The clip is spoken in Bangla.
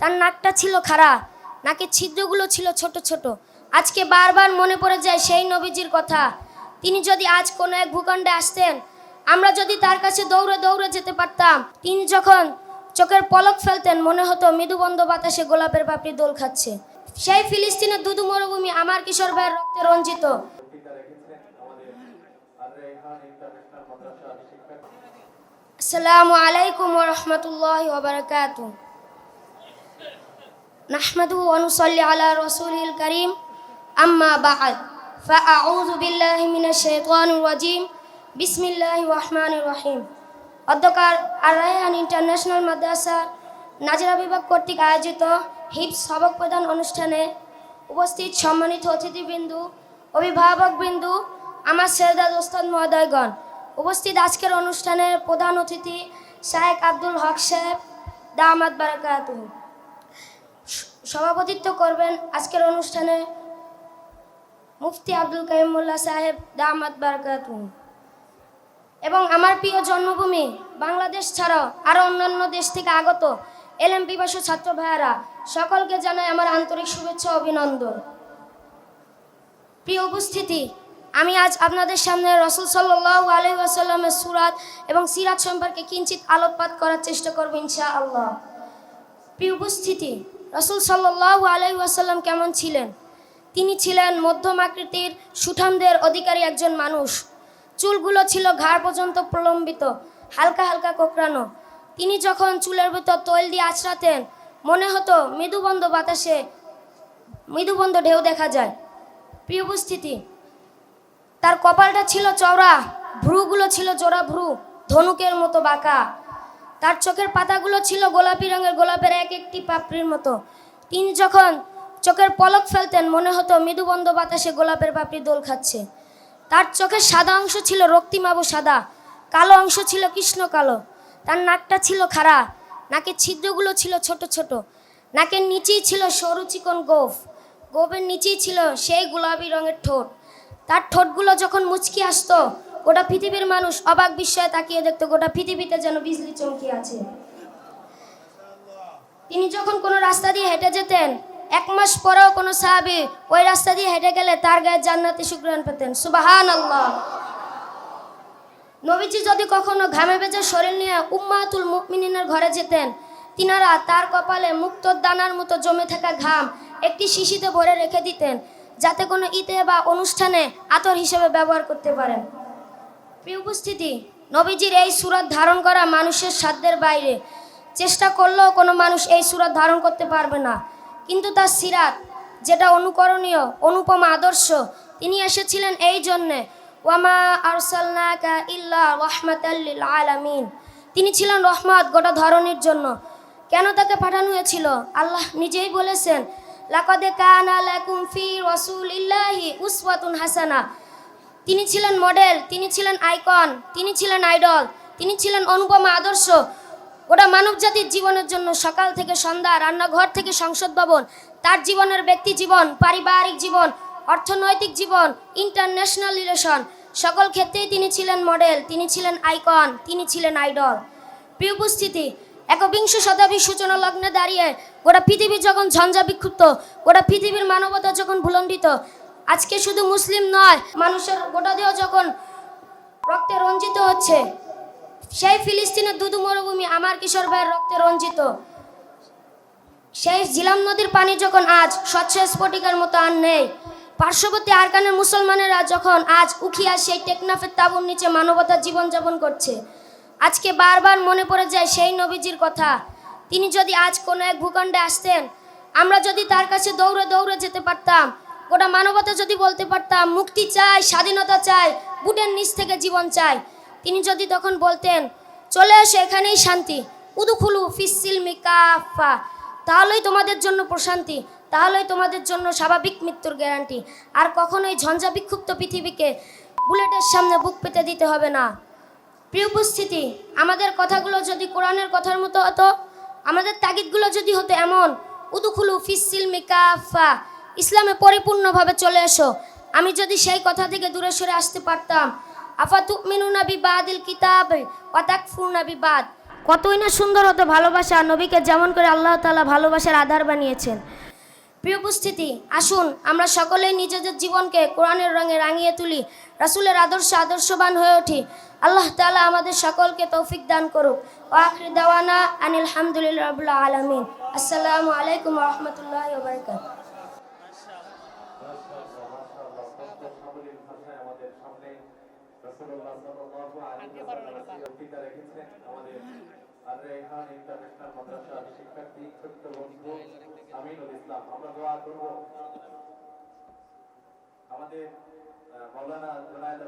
তার নাকটা ছিল খাড়া নাকের ছিদ্রগুলো ছিল ছোট ছোট। আজকে বারবার মনে পড়ে যায় সেই নবীজির কথা। তিনি যদি আজ কোনো এক ভূখণ্ডে আসতেন, আমরা যদি তার কাছে দৌড়ে দৌড়ে যেতে পারতাম। তিনি যখন চোখের পলক ফেলতেন, মনে হতো মৃদুবন্ধ বাতাসে গোলাপের পাপড়ি দোল খাচ্ছে। সেই ফিলিস্তিনের দুদু মরুভূমি আমার কিশোর ভাইয়ের রক্তে রঞ্জিত। আসসালামু আলাইকুম রহমতুল্লাহ ওবরকাত نحمده ونصلي على رسوله الكريم أما بعد فأعوذ بالله من الشيطان الرجيم بسم الله الرحمن الرحيم অধ্যকার আর রায়হান ইন্টারন্যাশনাল মাদ্রাসা নাজরা বিভাগ কর্তৃক আয়োজিত হিপস সবক প্রদান অনুষ্ঠানে উপস্থিত সম্মানিত অতিথিবৃন্দু অভিভাবকবৃন্দু আমার শ্রেদাদ ওস্তাদ মহোদয়গণ উপস্থিত আজকের অনুষ্ঠানের প্রধান অতিথি শায়েক আব্দুল হক সাহেব দামাদ বারাকাতুহু সভাপতিত্ব করবেন আজকের অনুষ্ঠানে মুফতি আব্দুল কাইমুল্লাহ সাহেব, দামাত বারকাতু। এবং আমার প্রিয় জন্মভূমি বাংলাদেশ ছাড়াও আরও অন্যান্য দেশ থেকে আগত এলএম পিপাসু ছাত্র ভাইয়ারা, সকলকে জানাই আমার আন্তরিক শুভেচ্ছা অভিনন্দন। প্রিয় উপস্থিতি, আমি আজ আপনাদের সামনে রসুল সাল্লাহ আলহি সুরাত এবং সিরাত সম্পর্কে কিঞ্চিত আলোকপাত করার চেষ্টা করব ইনশা আল্লাহ প্রিয় উপস্থিতি রসুল সাল্লাহ আলাই ওয়াসাল্লাম কেমন ছিলেন? তিনি ছিলেন মধ্যম আকৃতির, সুঠামদের অধিকারী একজন মানুষ। চুলগুলো ছিল ঘাড় পর্যন্ত প্রলম্বিত, হালকা হালকা কোকড়ানো। তিনি যখন চুলের ভিতর তৈল দিয়ে আছড়াতেন, মনে হতো মৃদুবন্ধ বাতাসে মৃদুবন্ধ ঢেউ দেখা যায়। প্রিয় উপস্থিতি, তার কপালটা ছিল চওড়া, ভ্রুগুলো ছিল জোড়া ভ্রু, ধনুকের মতো বাঁকা। তার চোখের পাতাগুলো ছিল গোলাপি রঙের, গোলাপের এক একটি পাপড়ির মতো। তিনি যখন চোখের পলক ফেলতেন, মনে হতো মৃদুবন্ধ বাতাসে গোলাপের পাপড়ি দোল খাচ্ছে। তার চোখের সাদা অংশ ছিল রক্তিমাবু সাদা, কালো অংশ ছিল কৃষ্ণ কালো। তার নাকটা ছিল খাড়া, নাকের ছিদ্রগুলো ছিল ছোট ছোট। নাকের নিচেই ছিল সরু চিকন গোফ। গোফের নিচেই ছিল সেই গোলাপি রঙের ঠোঁট। তার ঠোঁটগুলো যখন মুচকি আসতো গোটা পৃথিবীর মানুষ অবাক বিস্ময়ে তাকিয়ে দেখতো গোটা পৃথিবীতে যেন বিজলি চমকি আছে। তিনি যখন কোনো রাস্তা দিয়ে হেঁটে যেতেন, এক মাস পরেও কোনো সাহাবি ওই রাস্তা দিয়ে হেঁটে গেলে তার গায়ে জান্নাতি সুগ্রাণ পেতেন। সুবাহান আল্লাহ নবীজি যদি কখনো ঘামে বেজে শরীর নিয়ে উম্মাতুল মুকমিনের ঘরে যেতেন, তিনারা তার কপালে মুক্তোর দানার মতো জমে থাকা ঘাম একটি শিশিতে ভরে রেখে দিতেন, যাতে কোনো ঈদে বা অনুষ্ঠানে আতর হিসেবে ব্যবহার করতে পারেন। প্রিয় উপস্থিতি, নবীজির এই সুরত ধারণ করা মানুষের সাধ্যের বাইরে। চেষ্টা করলেও কোনো মানুষ এই সুরত ধারণ করতে পারবে না। কিন্তু তার সিরাত, যেটা অনুকরণীয়, অনুপম আদর্শ, তিনি এসেছিলেন এই জন্যে। ওয়ামা আরসালনাকা ইল্লা রহমাতাল্লিল আলামিন। তিনি ছিলেন রহমত গোটা ধরনের জন্য। কেন তাকে পাঠানো হয়েছিল? আল্লাহ নিজেই বলেছেন, লাকাদে কানা লাকুম ফি রাসূলিল্লাহি উসওয়াতুন হাসানা। তিনি ছিলেন মডেল তিনি ছিলেন আইকন তিনি ছিলেন আইডল তিনি ছিলেন অনুপমা আদর্শ। ওটা মানব জাতির জীবনের জন্য সকাল থেকে সন্ধ্যা, রান্নাঘর থেকে সংসদ ভবন, তার জীবনের ব্যক্তি জীবন, পারিবারিক জীবন, অর্থনৈতিক জীবন ইন্টারন্যাশনাল রিলেশন সকল ক্ষেত্রেই তিনি ছিলেন মডেল তিনি ছিলেন আইকন তিনি ছিলেন আইডল প্রিয় উপস্থিতি, একবিংশ শতাব্দীর সূচনা লগ্নে দাঁড়িয়ে গোটা পৃথিবী যখন ঝঞ্ঝা বিক্ষুব্ধ, গোটা পৃথিবীর মানবতা যখন ভুলণ্ডিত আজকে শুধু মুসলিম নয়, মানুষের গোটা দেহ যখন রক্তে রঞ্জিত হচ্ছে, সেই ফিলিস্তিনের দুদু মরুভূমি আমার কিশোর ভাইয়ের রক্তে রঞ্জিত। সেই জিলাম নদীর পানি যখন আজ স্বচ্ছ স্ফটিকার মতো আর নেই, পার্শ্ববর্তী আরকানের মুসলমানেরা যখন আজ উখিয়া সেই টেকনাফের তাবুর নিচে মানবতার জীবনযাপন করছে, আজকে বারবার মনে পড়ে যায় সেই নবীজির কথা, তিনি যদি আজ কোনো এক ভূখণ্ডে আসতেন, আমরা যদি তার কাছে দৌড়ে দৌড়ে যেতে পারতাম গোটা মানবতা যদি বলতে পারতাম, মুক্তি চাই, স্বাধীনতা চাই, বুটের নিচ থেকে জীবন চাই। তিনি যদি তখন বলতেন, চলে এসো, এখানেই শান্তি। উদুখুলু ফিসিল মিকাফা তাহলেই তোমাদের জন্য প্রশান্তি, তাহলেই তোমাদের জন্য স্বাভাবিক মৃত্যুর গ্যারান্টি। আর কখনোই ঝঞ্ঝা বিক্ষুব্ধ পৃথিবীকে বুলেটের সামনে বুক পেতে দিতে হবে না। প্রিয় উপস্থিতি, আমাদের কথাগুলো যদি কোরআনের কথার মতো হতো, আমাদের তাগিদগুলো যদি হতো এমন উদুখুলু ফিসিল মিকাফা ইসলামে পরিপূর্ণভাবে চলে এসো। আমি যদি সেই কথা থেকে দূরে সরে আসতে পারতাম আফাতু মিনু নাবি বাদিল কিতাব ওয়াতাকফুর নাবি বাদ কতই না সুন্দর হতো ভালোবাসা নবীকে যেমন করে আল্লাহ তালা ভালোবাসার আধার বানিয়েছেন। প্রিয় উপস্থিতি, আসুন আমরা সকলেই নিজেদের জীবনকে কোরআনের রঙে রাঙিয়ে তুলি, রাসূলের আদর্শ আদর্শবান হয়ে উঠি। আল্লাহ তালা আমাদের সকলকে তৌফিক দান করুক। ও আখরি দাওয়ানা আনিল হামদুলিল্লাহ আলামিন। আসসালামু আলাইকুম রাহমাতুল্লাহি আমাদের সামনে রাসূলুল্লাহ শিক্ষার্থী ছোট্ট বন্ধু আমিনুল ইসলাম আমাদের মাওলানা